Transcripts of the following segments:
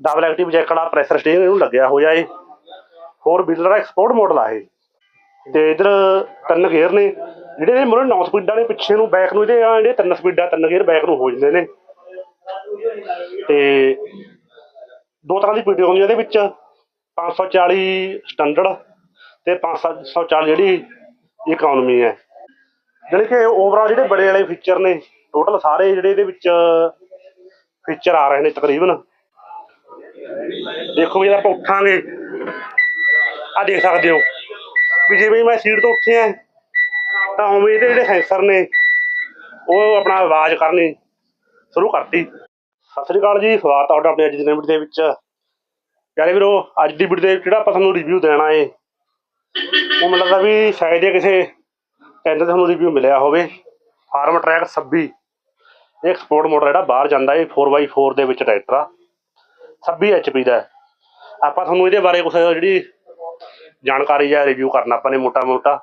Double active jack pressure steering ਇਹਨੂੰ ਲੱਗਿਆ ਹੋਇਆ ਏ ਹੋਰ ਵੀਲਰ ਦਾ ਐਕਸਪੋਰਟ ਮਾਡਲ ਆ ਇਹ। ਤੇ ਇਧਰ ਤਿੰਨ ਗੇਅਰ ਨੇ। ਜਿਹੜੇ ਇਹ ਮੋਰੇ 9 ਸਪੀਡਾਂ ਨੇ ਪਿੱਛੇ ਨੂੰ ਬੈਕ ਨੂੰ ਇਹਦੇ ਆ, ਜਿਹੜੇ ਤਿੰਨ ਸਪੀਡਾਂ ਤਿੰਨ ਗੇਅਰ ਬੈਕ ਨੂੰ ਹੋ ਜਾਂਦੇ ਨੇ। ਤੇ ਦੋ ਤਰ੍ਹਾਂ ਦੀ ਪੀਟੀ ਹੁੰਦੀ ਹੈ ਇਹਦੇ ਵਿੱਚ। 540 ਸਟੈਂਡਰਡ ਤੇ 540 ਜਿਹੜੀ ਇਕਨੋਮੀ ਹੈ। ਜਾਣੀ ਕਿ ਓਵਰਆਲ ਜਿਹੜੇ ਬੜੇ ਵਾਲੇ ਫੀਚਰ ਨੇ ਟੋਟਲ ਸਾਰੇ ਜਿਹੜੇ ਇਹਦੇ ਵਿੱਚ ਫੀਚਰ ਆ ਰਹੇ ਨੇ ਤਕਰੀਬਨ। ਦੇਖੋ ਵੀ ਜਦੋਂ ਆਪਾਂ ਉੱਠਾਂਗੇ ਆ ਦੇਖ ਸਕਦੇ ਹੋ। ਵੀ ਜਿਵੇਂ ਮੈਂ ਸੀਟ ਤੋਂ ਉੱਠਿਆ, ਤਾਂ ਉਵੇਂ ਇਹਦੇ ਜਿਹੜੇ ਸੈਂਸਰ ਨੇ, ਉਹ ਆਪਣਾ ਆਵਾਜ਼ ਕਰਨੀ ਸ਼ੁਰੂ ਕਰਤੀ। ਸਤਿ ਸ੍ਰੀ ਅਕਾਲ ਜੀ, ਸਵਾਗਤ ਹੈ ਤੁਹਾਡਾ ਆਪਣੇ ਅੱਜ ਦੀ ਵੀਡੀਓ ਦੇ ਵਿੱਚ। ਪਿਆਰੇ ਵੀਰੋ, ਅੱਜ ਦੀ ਵੀਡੀਓ ਦੇ ਵਿੱਚ ਜਿਹੜਾ ਆਪਾਂ ਤੁਹਾਨੂੰ ਰਿਵਿਊ ਦੇਣਾ ਏ ਉਹ ਮੈਨੂੰ ਲੱਗਦਾ ਵੀ ਸ਼ਾਇਦ ਇਹ ਕਿਸੇ ਚੈਨਲ ਤੇ ਤੁਹਾਨੂੰ ਰਿਵਿਊ ਮਿਲਿਆ ਹੋਵੇ। ਫਾਰਮ ਟਰੈਕ 26 ਇਹ ਸਪੋਰਟ ਮੋਟਰ ਜਿਹੜਾ ਬਾਹਰ ਜਾਂਦਾ ਏ 4x4 ਦੇ ਵਿੱਚ ਟਰੈਕਟਰ ਆ। 26 HP ਦਾ। ਆਪਾਂ ਤੁਹਾਨੂੰ ਇਹਦੇ ਬਾਰੇ ਕੁਝ ਜਿਹੜੀ ਜਾਣਕਾਰੀ ਜਾਂ ਰਿਵਿਊ ਕਰਨਾ, ਆਪਾਂ ਨੇ ਮੋਟਾ ਮੋਟਾ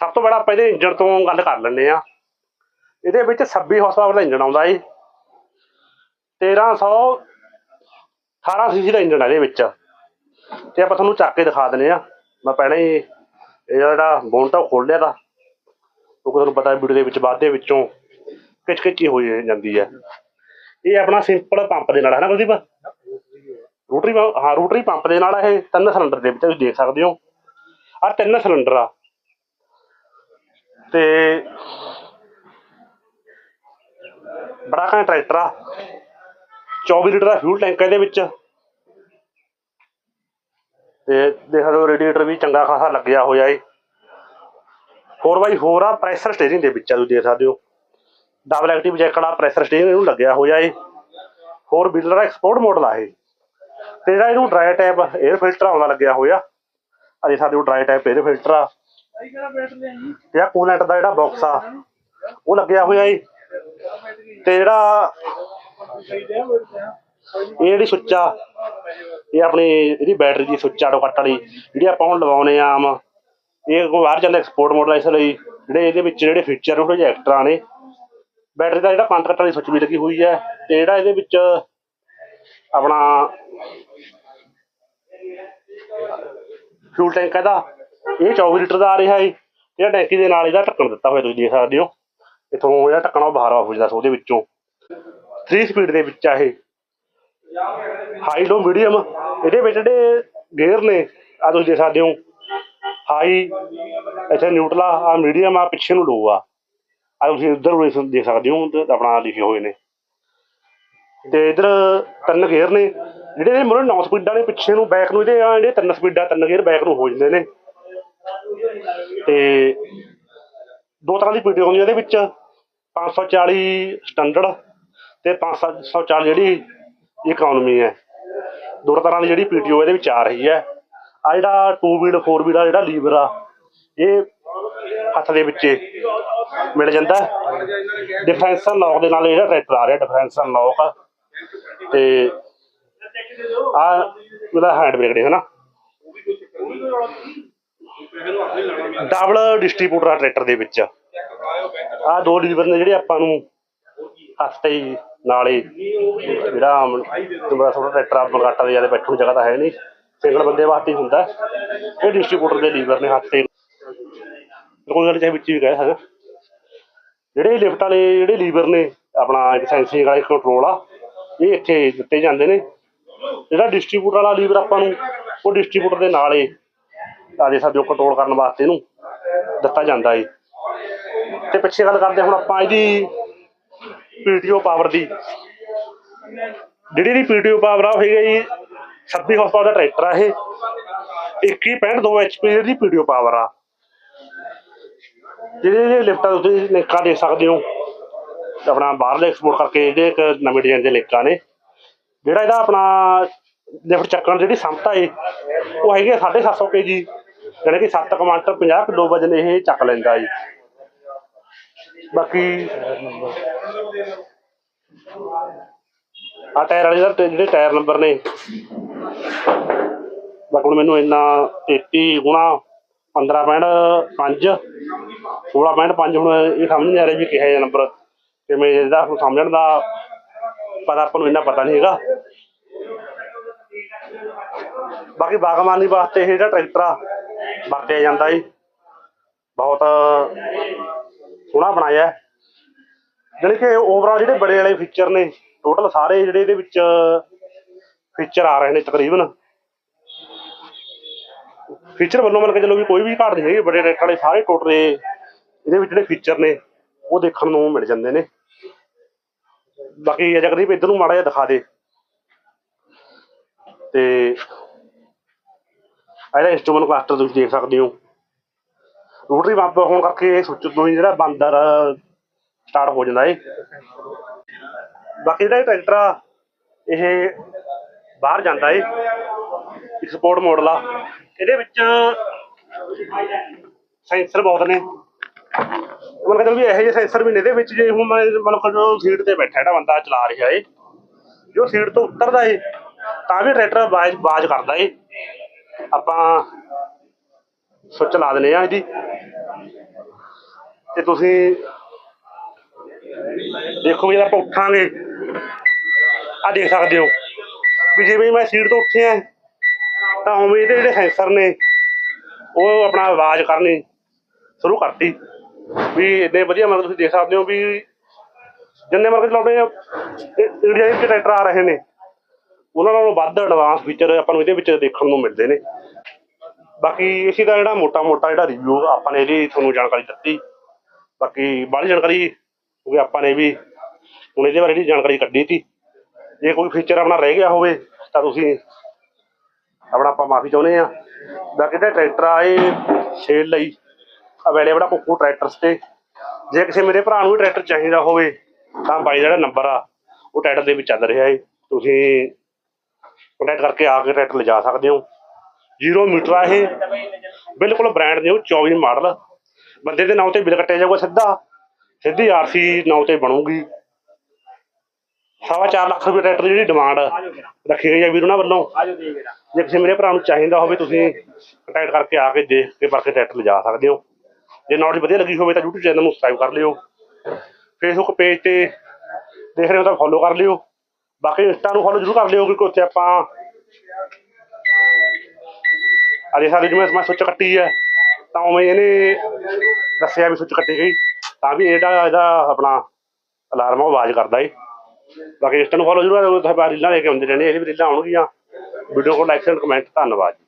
ਸਭ ਤੋਂ ਬੜਾ ਆਪਾਂ ਇਹਦੇ ਇੰਜਣ ਤੋਂ ਗੱਲ ਕਰ ਲੈਂਦੇ ਆ ਇਹਦੇ ਵਿੱਚ 26 ਹਾਰਸ ਪਾਵਰ ਦਾ ਇੰਜਨ ਆਉਂਦਾ ਏ 1300 18 ਸੀਸੀ ਦਾ ਇੰਜਣ ਆ ਇਹਦੇ ਵਿੱਚ। ਤੇ ਆਪਾਂ ਤੁਹਾਨੂੰ ਚੱਕ ਕੇ ਦਿਖਾ ਦਿੰਦੇ ਆ ਮੈਂ ਪਹਿਲਾਂ ਹੀ ਇਹ ਜਿਹੜਾ ਬੋਨਟ ਉਹ ਖੋਲ ਲਿਆ ਤਾ। ਕਿਉਂਕਿ ਤੁਹਾਨੂੰ ਪਤਾ ਵੀਡੀਓ ਦੇ ਵਿੱਚ, ਬਾਅਦ ਦੇ ਵਿੱਚੋਂ ਕਿਚ ਕਿਚੀ ਹੋਈ ਜਾਂਦੀ ਹੈ। ਇਹ ਆਪਣਾ ਸਿੰਪਲ ਪੰਪ ਦੇ ਨਾਲ ਹੈ ਨਾ ਕੁਲਦੀਪ ਰੋਟਰੀ ਪੰਪ- ਹਾਂ, ਰੋਟਰੀ ਪੰਪ ਦੇ ਨਾਲ ਇਹ ਤਿੰਨ ਸਿਲੰਡਰ ਦੇ ਵਿੱਚ ਤੁਸੀਂ ਦੇਖ ਸਕਦੇ ਹੋ। ਆ ਤਿੰਨ ਸਿਲੰਡਰ ਆ। ਤੇ ਬੜਾ ਘੈਂਟ ਟਰੈਕਟਰ ਆ। 24 ਲੀਟਰ ਦਾ ਫਿਊਲ ਟੈਂਕ ਹੈ ਇਹਦੇ ਵਿੱਚ। ਤੇ ਦੇਖ ਲਓ ਰੇਡੀਏਟਰ ਵੀ ਚੰਗਾ ਖਾਸਾ ਲੱਗਿਆ ਹੋਇਆ ਏ। 4x4 ਆ ਪ੍ਰੈਸ਼ਰ ਸਟੀਅਰਿੰਗ ਦੇ ਵਿੱਚ ਆ, ਤੁਸੀਂ ਦੇਖ ਸਕਦੇ ਹੋ। Double active jack pressure steering ਇਹਨੂੰ ਲੱਗਿਆ ਹੋਇਆ ਏ। ਹੋਰ ਵੀਲਰ ਦਾ ਐਕਸਪੋਰਟ ਮਾਡਲ ਆ ਇਹ। ਤੇ ਜਿਹੜਾ ਇਹਨੂੰ ਡਰਾਈ ਟੈਪ 에ਅਰ ਫਿਲਟਰ ਆਉਂਦਾ ਲੱਗਿਆ ਹੋਇਆ। ਅਜੇ ਸਾਡੇ ਕੋਲ ਡਰਾਈ ਟੈਪ 에ਅਰ ਫਿਲਟਰ ਆ। ਤੇ ਕੂਲੈਂਟ ਦਾ ਜਿਹੜਾ ਬਾਕਸ ਆ, ਉਹ ਲੱਗਿਆ ਹੋਇਆ ਏ। ਤੇ ਜਿਹੜਾ ਇਹ ਜਿਹੜੀ ਸੁੱਚ ਇਹ ਆਪਣੀ ਇਹਦੀ ਬੈਟਰੀ ਦੀ ਸੁੱਚ ਡੋ ਕੱਟ ਵਾਲੀ, ਜਿਹੜੀ ਆਪਾਂ ਹੁਣ ਲਵਾਉਨੇ ਆ ਆਮ। ਇਹ ਕੋਈ ਬਾਹਰ ਜਾਂਦਾ ਐਕਸਪੋਰਟ ਮਾਡਲ ਇਸ ਲਈ, ਜਿਹੜੇ ਇਹਦੇ ਵਿੱਚ ਜਿਹੜੇ ਫੀਚਰ ਉਹ ਐਕਸਟਰਾ ਨੇ। ਬੈਟਰੀ ਦਾ ਜਿਹੜਾ ਕੰਟ ਕੱਟ ਵਾਲੀ ਸੁੱਚ ਵੀ ਲੱਗੀ ਹੋਈ ਹੈ ਤੇ ਜਿਹੜਾ ਇਹਦੇ ਵਿੱਚ ਆਪਣਾ ਫਿਊਲ ਟੈਂਕ ਇਹਦਾ, ਇਹ 24 ਲੀਟਰ ਦਾ ਆ ਰਿਹਾ ਹੈ ਜਿਹੜਾ ਟੈਂਕੀ ਦੇ ਨਾਲ ਇਹਦਾ ਢੱਕਣ ਦਿੱਤਾ ਹੋਇਆ ਤੁਸੀਂ ਦੇਖ ਸਕਦੇ ਹੋ। ਇਥੋਂ ਜਿਹੜਾ ਢੱਕਣਾ ਉਹ ਬਾਹਰ ਆ ਹੋ ਉਹਦੇ ਵਿੱਚੋਂ। 3 ਸਪੀਡ ਦੇ ਵਿੱਚ ਆ ਇਹ। ਹਾਈ ਲੋ ਮੀਡੀਅਮ ਇਹਦੇ ਵਿੱਚ ਜਿਹੜੇ ਗੇਅਰ ਨੇ ਆ ਤੁਸੀਂ ਦੇਖ ਸਕਦੇ ਹੋ। ਹਾਈ ਇੱਥੇ ਨਿਊਟਲਾ ਆ, ਆਹ ਮੀਡੀਅਮ ਆ, ਪਿੱਛੇ ਨੂੰ ਲੋ ਆ। ਆ ਤੁਸੀਂ ਉਧਰ ਦੇਖ ਸਕਦੇ ਹੋ, ਆਪਣਾ ਲਿਖੇ ਹੋਏ ਨੇ। ਤੇ ਇਧਰ ਤਿੰਨ ਗੇਅਰ ਨੇ, ਜਿਹੜੇ ਇਹ ਮੋਰੇ 9 ਸਪੀਡਾਂ ਨੇ ਪਿੱਛੇ ਨੂੰ ਬੈਕ ਨੂੰ ਇਹਦੇ ਆ ਜਿਹੜੇ ਤਿੰਨ ਸਪੀਡਾਂ ਤਿੰਨ ਗੇਅਰ ਬੈਕ ਨੂੰ ਹੋ ਜਾਂਦੇ ਨੇ। ਤੇ ਦੋ ਤਰ੍ਹਾਂ ਦੀ ਪੀਟੀ ਆਉਂਦੀ ਹੈ ਇਹਦੇ ਵਿੱਚ 540 ਸਟੈਂਡਰਡ ਤੇ 540 ਜਿਹੜੀ ਇਕਨੋਮੀ ਹੈ। ਦੋ ਤਰ੍ਹਾਂ ਦੀ ਜਿਹੜੀ ਪੀਟੀਓ ਇਹਦੇ ਵਿੱਚ ਆ ਰਹੀ ਹੈ। ਆ ਜਿਹੜਾ 2 ਵੀਲ 4 ਵੀਲ ਆ, ਜਿਹੜਾ ਲੀਵਰ ਆ, ਇਹ ਹੱਥ ਦੇ ਵਿੱਚ ਮਿਲ ਜਾਂਦਾ। ਡਿਫਰੈਂਸ਼ਲ ਲੌਕ ਦੇ ਨਾਲ ਜਿਹੜਾ ਟਰੈਕਟਰ ਆ ਰਿਹਾ ਡਿਫਰੈਂਸ਼ਲ ਲੌਕ ਤੇ ਆ ਉਹਦਾ ਹੈਂਡ ਬ੍ਰੇਕ ਦੇ ਹਨਾ? ਡਬਲ ਡਿਸਟ੍ਰੀਬਿਊਟਰ ਆ ਟਰੈਕਟਰ ਦੇ ਵਿੱਚ। ਆ ਦੋ ਲੀਵਰ ਨੇ ਜਿਹੜੇ ਆਪਾਂ ਨੂੰ ਹੱਥ ਤੇ ਹੀ ਨਾਲੇ ਜਿਹੜਾ ਤੁਮਰਾ ਥੋੜਾ ਟਰੈਕਟਰ ਆ ਬਗਾਟਾ ਦੇ ਜ਼ਿਆਦਾ ਬੈਠਣ ਨੂੰ ਜਗ੍ਹਾ ਤਾਂ ਹੈ ਨਹੀਂ। ਸਿੰਗਲ ਬੰਦੇ ਵਾਸਤੇ ਹੀ ਹੁੰਦਾ। ਇਹ ਡਿਸਟ੍ਰੀਬਿਊਟਰ ਦੇ ਲੀਵਰ ਨੇ ਹੱਥ ਤੇ। ਕੋਈ ਗੱਲ ਚਾਹੇ ਵਿੱਚ ਵੀ ਕਹਿ ਸਕਦਾ ਜਿਹੜੇ ਲਿਫਟ ਵਾਲੇ, ਜਿਹੜੇ ਲੀਵਰ ਨੇ, ਆਪਣਾ ਇੱਕ ਸੈਂਸਿੰਗ ਵਾਲਾ ਕੰਟਰੋਲ ਆ ਇਹ ਇੱਥੇ ਦਿੱਤੇ ਜਾਂਦੇ ਨੇ। ਜਿਹੜਾ ਡਿਸਟ੍ਰੀਬਿਊਟਰ ਵਾਲਾ ਲੀਵਰ ਆਪਾਂ ਨੂੰ, ਉਹ ਡਿਸਟ੍ਰੀਬਿਊਟਰ ਦੇ ਨਾਲ ਏ ਆਦੇ ਸਾਡੇ ਕੰਟਰੋਲ ਕਰਨ ਵਾਸਤੇ ਇਹਨੂੰ ਦਿੱਤਾ ਜਾਂਦਾ ਏ। ਤੇ ਪਿੱਛੇ ਗੱਲ ਕਰਦੇ ਹੁਣ ਆਪਾਂ ਇਹਦੀ ਪੀਟੀਓ ਪਾਵਰ ਦੀ। ਜਿਹੜੀ ਦੀ ਪੀਟੀਓ ਪਾਵਰ ਆ, ਉਹ ਹੈਗਾ ਜੀ 26 ਹਾਰਸ ਪਾਵਰ ਦਾ ਟਰੈਕਟਰ ਆ ਇਹ। 21.2 ਐਚਪੀ ਦੀ ਪੀਟੀਓ ਪਾਵਰ ਆ। ਜਿਹੜੇ ਇਹ ਲਿਫਟਾਂ ਦੇ ਉੱਤੇ ਲਿੰਕਾਂ ਦੇਖ ਸਕਦੇ ਹੋ ਆਪਣਾ ਬਾਹਰਲੇ ਐਕਸਪੋਰਟ ਕਰਕੇ ਜਿਹੜੇ ਇੱਕ ਨਵੇਂ ਡਿਜ਼ਾਈਨ ਦੇ ਲਿੰਕਾਂ ਨੇ, ਜਿਹੜਾ ਇਹਦਾ ਆਪਣਾ ਲਿਫਟ ਚੱਕਣ ਜਿਹੜੀ ਸਮਤਾ ਏ, ਉਹ ਹੈਗੀ 750 ਕੇਜੀ ਯਾਨੀ ਕਿ 7 ਕੁਆਂਟਲ 50 ਕਿਲੋ ਵਜਨ ਇਹ ਚੱਕ ਲੈਂਦਾ ਜੀ। ਬਾਕੀ ਆ ਟਾਇਰ ਵਾਲੇ ਦਾ ਜਿਹੜੇ ਟਾਇਰ ਨੰਬਰ ਨੇ, ਬਾਕੀ ਹੁਣ ਮੈਨੂੰ ਇੰਨਾ 33 ਗੁਣਾ 15 ਪੈਂਹਠ 5 16 ਪੈਂਹਠ 5 ਹੁਣ ਇਹ ਸਮਝ ਨਹੀਂ ਆ ਰਿਹਾ ਵੀ ਕਿਹੋ ਜਿਹਾ ਨੰਬਰ। ਕਿਵੇਂ ਮੈਂ ਇਹਦਾ ਹੁਣ ਸਮਝਣ ਦਾ ਪਤਾ ਆਪਾਂ ਨੂੰ ਇੰਨਾ ਪਤਾ ਨਹੀਂ ਹੈਗਾ। ਬਾਕੀ ਬਾਗਬਾਨੀ ਵਾਸਤੇ ਇਹ ਜਿਹੜਾ ਟਰੈਕਟਰ ਆ, ਵਰਤਿਆ ਜਾਂਦਾ ਜੀ। ਬਹੁਤ ਸੋਹਣਾ ਬਣਾਇਆ ਹੈ। ਜਾਣੀ ਕਿ ਓਵਰਆਲ ਜਿਹੜੇ ਬੜੇ ਵਾਲੇ ਫੀਚਰ ਨੇ ਟੋਟਲ ਸਾਰੇ ਜਿਹੜੇ ਇਹਦੇ ਵਿੱਚ ਫੀਚਰ ਆ ਰਹੇ ਨੇ ਤਕਰੀਬਨ। ਫੀਚਰ ਵੱਲੋਂ ਮੰਨ ਕੇ ਚਲੋ ਵੀ ਕੋਈ ਵੀ ਘਾਟ ਨਹੀਂ ਹੈਗੀ ਬੜੇ ਟਰੈਕਟਰ ਵਾਲੇ ਸਾਰੇ ਟੋਟਲ ਇਹਦੇ ਵਿੱਚ ਜਿਹੜੇ ਫੀਚਰ ਨੇ ਉਹ ਦੇਖਣ ਨੂੰ ਮਿਲ ਜਾਂਦੇ ਨੇ। ਬਾਕੀ ਜਗਦੀਪ, ਇੱਧਰ ਨੂੰ ਮਾੜਾ ਜਿਹਾ ਦਿਖਾ ਦੇ। ਤੇ ਇਹਦਾ ਇੰਸਟਰੂਮੈਂਟ ਕਲਸਟਰ ਤੁਸੀਂ ਦੇਖ ਸਕਦੇ ਹੋ। ਰੋਟਰੀ ਬੰਪ ਹੋਣ ਕਰਕੇ ਇਹ ਸੁੱਚ ਤੋਂ ਜਿਹੜਾ ਬੰਦਰ ਸਟਾਰਟ ਹੋ ਜਾਂਦਾ ਏ। ਬਾਕੀ ਜਿਹੜਾ ਟਰੈਕਟਰ ਆ, ਇਹ ਬਾਹਰ ਜਾਂਦਾ ਏ। ਐਕਸਪੋਰਟ ਮਾਡਲ ਆ। ਇਹਦੇ ਵਿੱਚ ਸੈਂਸਰ ਬਹੁਤ ਨੇ। ਮਨ ਕਹਿੰਦਾ ਵੀ ਇਹੋ ਜਿਹੇ ਸੈਂਸਰ ਵੀ ਨੇ ਇਹਦੇ ਵਿੱਚ ਜੇ ਹੁਣ ਮੈਂ ਮਨ ਜੋ ਸੀਟ ਤੇ ਬੈਠਾ ਜਿਹੜਾ ਬੰਦਾ ਚਲਾ ਰਿਹਾ ਏ, ਜੋ ਸੀਟ ਤੋਂ ਉਤਰਦਾ ਏ, ਤਾਂ ਵੀ ਟਰੈਕਟਰ ਆਵਾਜ਼ ਆਵਾਜ਼ ਕਰਦਾ ਏ। ਆਪਾਂ ਸੁੱਚ ਲਾ ਦਿੰਦੇ ਆ ਇਹਦੀ ਤੇ ਤੁਸੀਂ ਦੇਖੋ ਜੇ ਆਪਾਂ ਉੱਠਾਂਗੇ ਆ ਦੇਖ ਸਕਦੇ ਹੋ ਵੀ ਜਿਵੇਂ ਮੈਂ ਸੀਟ ਤੋਂ ਉੱਠਿਆ ਤਾਂ ਉਵੇਂ ਇਹਦੇ ਜਿਹੜੇ ਸੈਂਸਰ ਨੇ, ਉਹ ਆਪਣਾ ਆਵਾਜ਼ ਕਰਨੀ ਸ਼ੁਰੂ ਕਰਤੀ। ਵੀ ਇੰਨੇ ਵਧੀਆ ਮਤਲਬ ਤੁਸੀਂ ਦੇਖ ਸਕਦੇ ਹੋ ਵੀ ਜਿੰਨੇ ਮਤਲਬ ਚਲਾਉਂਦੇ ਇੰਡੀਆ ਦੇ ਟਰੈਕਟਰ ਆ ਰਹੇ ਨੇ। ਉਹਨਾਂ ਨਾਲੋਂ ਵੱਧ ਐਡਵਾਂਸ ਫੀਚਰ ਆਪਾਂ ਨੂੰ ਇਹਦੇ ਵਿੱਚ ਦੇਖਣ ਨੂੰ ਮਿਲਦੇ ਨੇ। ਬਾਕੀ ਇਸੇ ਦਾ ਜਿਹੜਾ ਮੋਟਾ ਮੋਟਾ ਜਿਹੜਾ ਰਿਵਿਊ ਆਪਾਂ ਨੇ ਇਹਦੀ ਤੁਹਾਨੂੰ ਜਾਣਕਾਰੀ ਦਿੱਤੀ। ਬਾਕੀ ਬਾਹਲੀ ਜਾਣਕਾਰੀ ਕਿਉਂਕਿ ਆਪਾਂ ਨੇ ਵੀ। ਹੁਣ ਇਹਦੇ ਬਾਰੇ ਜਿਹੜੀ ਜਾਣਕਾਰੀ ਕੱਢੀ ਸੀ। ਜੇ ਕੋਈ ਫੀਚਰ ਆਪਣਾ ਰਹਿ ਗਿਆ ਹੋਵੇ, ਤਾਂ ਤੁਸੀਂ ਆਪਣਾ ਆਪਾਂ ਮਾਫੀ ਚਾਹੁੰਦੇ ਆ ਬਾਕੀ ਜਿਹੜਾ ਟਰੈਕਟਰ ਆ, ਇਹ ਸੇਲ ਲਈ ਅਵੇਲੇਬਲ ਆ ਕੁੱਕੂ ਟਰੈਕਟਰਸ ਤੇ। ਜੇ ਕਿਸੇ ਮੇਰੇ ਭਰਾ ਨੂੰ ਵੀ ਟਰੈਕਟਰ ਚਾਹੀਦਾ ਹੋਵੇ, ਤਾਂ ਬਾਈ ਦਾ ਜਿਹੜਾ ਨੰਬਰ ਆ, ਉਹ ਟਾਈਟਲ ਦੇ ਵਿੱਚ ਚੱਲ ਰਿਹਾ ਹੈ ਤੁਸੀਂ ਕੰਟੈਕਟ ਕਰਕੇ ਆ ਕੇ ਟਰੈਕਟਰ ਲਿਜਾ ਸਕਦੇ ਹੋ। ਜ਼ੀਰੋ ਮੀਟਰ ਆ ਇਹ। ਬਿਲਕੁਲ ਬ੍ਰਾਂਡ ਨਿਊ 24 ਮਾਡਲ ਬੰਦੇ ਦੇ ਨਾਂ ਤੇ ਬਿੱਲ ਕੱਟਿਆ ਜਾਊਗਾ ਸਿੱਧਾ। ਸਿੱਧੀ ਆਰਸੀ ਨਾਂ ਤੇ ਬਣੂਗੀ। ਸਵਾ ਚਾਰ ਲੱਖ ਰੁਪਏ ਟਰੈਕਟਰ ਦੀ ਜਿਹੜੀ ਡਿਮਾਂਡ ਰੱਖੀ ਗਈ ਹੈ ਵੀਰ ਉਹਨਾਂ ਵੱਲੋਂ। ਜੇ ਕਿਸੇ ਮੇਰੇ ਭਰਾ ਨੂੰ ਚਾਹੀਦਾ ਹੋਵੇ, ਤੁਸੀਂ ਕੰਟੈਕਟ ਕਰਕੇ ਆ ਕੇ ਦੇਖ ਕੇ ਪਰਖੇ ਟਰੈਕਟਰ ਲਿਜਾ ਸਕਦੇ ਹੋ। ਜੇ ਨੌਲੇਜ ਵਧੀਆ ਲੱਗੀ ਹੋਵੇ ਤਾਂ YouTube ਚੈਨਲ ਨੂੰ ਸਬਸਕ੍ਰਾਈਬ ਕਰ ਲਿਓ। ਫੇਸਬੁੱਕ ਪੇਜ ਤੇ ਦੇਖ ਰਹੇ ਹੋ ਤਾਂ ਫੋਲੋ ਕਰ ਲਿਓ। ਬਾਕੀ ਇੰਸਟਾ ਨੂੰ ਫੋਲੋ ਜ਼ਰੂਰ ਕਰ ਲਿਓ ਕਿਉਂਕਿ ਉੱਥੇ ਆਪਾਂ ਅਜੇ ਸਾਡੀ ਜਿਵੇਂ ਮੈਂ ਸੁੱਚ ਕੱਟੀ ਹੈ। ਤਾਂ ਉਵੇਂ ਇਹਨੇ ਦੱਸਿਆ ਵੀ ਸੁੱਚ ਕੱਟੀ ਗਈ। ਤਾਂ ਵੀ ਇਹਦਾ ਇਹਦਾ ਆਪਣਾ ਅਲਾਰਮ ਉਹ ਆਵਾਜ਼ ਕਰਦਾ ਏ। ਬਾਕੀ ਇੰਸਟਾ ਨੂੰ ਫੋਲੋ ਜ਼ਰੂਰ ਕਰੋ ਉੱਥੇ ਬਾਅਦ ਰੀਲਾਂ ਲੈ ਕੇ ਆਉਂਦੇ ਰਹਿੰਦੇ ਇਹਦੀ ਵੀ ਰੀਲਾਂ ਆਉਣਗੀਆਂ। ਵੀਡੀਓ ਕੋਲ ਲਾਈਕ ਐਂਡ ਕਮੈਂਟ ਧੰਨਵਾਦ ਜੀ।